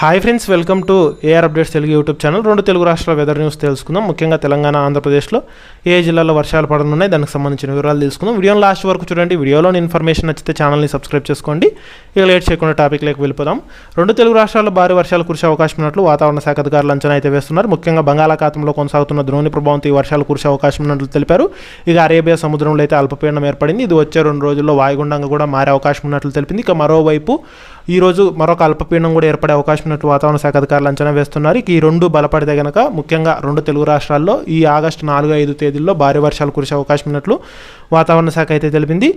Hi friends welcome to AR updates Telugu YouTube channel రెండు తెలుగు రాష్ట్రాల weather news తెలుసుకుందాం. ముఖ్యంగా తెలంగాణ ఆంధ్రప్రదేశ్లో ఏ జిల్లాలో వర్షాలు పడనున్నాయి దానికి సంబంధించిన వివరాలు తెలుసుకుందాం. వీడియోని లాస్ట్ వరకు చూడండి. వీడియోలోని ఇన్ఫర్మేషన్ నచ్చితే ఛానల్ని సబ్స్క్రైబ్ చేసుకోండి. ఇక లేట్ చేయకుండా టాపిక్లోకి వెళ్ళిపోదాం. రెండు తెలుగు రాష్ట్రాల్లో భారీ వర్షాలు కురిసే అవకాశం ఉన్నట్లు వాతావరణ శాఖ అధికారులు అంచనా అయితే వేస్తున్నారు. ముఖ్యంగా బంగాళాఖాతంలో కొనసాగుతున్న ద్రోణి ప్రభావంతో ఈ వర్షాలు కురిసే అవకాశం ఉన్నట్లు తెలిపారు. ఇక అరేబియా సముద్రంలో అయితే అల్పపీడనం ఏర్పడింది. ఇది వచ్చే రెండు రోజుల్లో వాయుగుండంగా కూడా మారే అవకాశం ఉన్నట్లు తెలిపింది. ఇక మరోవైపు ఈ రోజు మరొక అల్పపీడనం కూడా ఏర్పడే అవకాశం ఉన్నట్లు వాతావరణ శాఖ అధికారులు అంచనా వేస్తున్నారు. ఈ రెండు బలపడితే గనక ముఖ్యంగా రెండు తెలుగు రాష్ట్రాల్లో ఈ ఆగస్టు నాలుగు ఐదు తేదీల్లో భారీ వర్షాలు కురిసే అవకాశం ఉన్నట్లు వాతావరణ శాఖ అయితే తెలిపింది.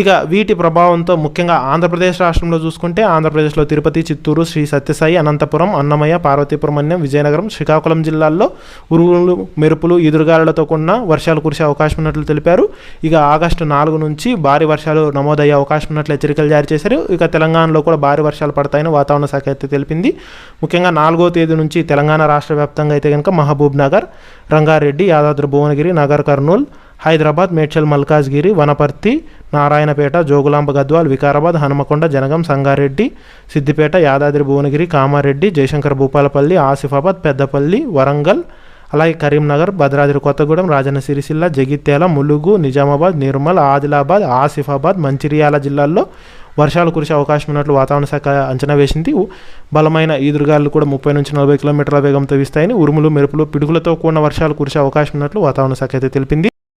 ఇక వీటి ప్రభావంతో ముఖ్యంగా ఆంధ్రప్రదేశ్ రాష్ట్రంలో చూసుకుంటే ఆంధ్రప్రదేశ్లో తిరుపతి చిత్తూరు శ్రీ సత్యసాయి అనంతపురం అన్నమయ్య పార్వతీపురం అన్యం విజయనగరం శ్రీకాకుళం జిల్లాల్లో ఉరువులు మెరుపులు ఎదురుగాలులతో కూడిన వర్షాలు కురిసే అవకాశం ఉన్నట్లు తెలిపారు. ఇక ఆగస్టు నాలుగు నుంచి భారీ వర్షాలు నమోదయ్యే అవకాశం ఉన్నట్లు హెచ్చరికలు జారీ చేశారు. ఇక తెలంగాణలో కూడా భారీ వర్షాలు పడతాయని వాతావరణ శాఖ అయితే తెలిపింది. ముఖ్యంగా నాలుగో తేదీ నుంచి తెలంగాణ రాష్ట్ర వ్యాప్తంగా అయితే కనుక మహబూబ్ నగర్ రంగారెడ్డి యాదాద్రి భువనగిరి నగర్ కర్నూలు హైదరాబాద్ మేడ్చల్ మల్కాజ్గిరి వనపర్తి నారాయణపేట జోగులాంబ గద్వాల్ వికారాబాద్ హనుమకొండ జనగం సంగారెడ్డి సిద్దిపేట యాదాద్రి భువనగిరి కామారెడ్డి జయశంకర్ భూపాలపల్లి ఆసిఫాబాద్ పెద్దపల్లి వరంగల్ అలాగే కరీంనగర్ భద్రాద్రి కొత్తగూడెం రాజన్న సిరిసిల్ల జగిత్యాల ములుగు నిజామాబాద్ నిర్మల్ ఆదిలాబాద్ ఆసిఫాబాద్ మంచిర్యాల జిల్లాల్లో వర్షాలు కురిసే అవకాశం ఉన్నట్లు వాతావరణ శాఖ అంచనా వేసింది. బలమైన ఈదురుగాలు కూడా ముప్పై నుంచి నలభై కిలోమీటర్ల వేగంతో వీస్తాయని ఉరుములు మెరుపులు పిడుగులతో కూడిన వర్షాలు కురిసే అవకాశం ఉన్నట్లు వాతావరణ శాఖ అయితే తెలిపింది.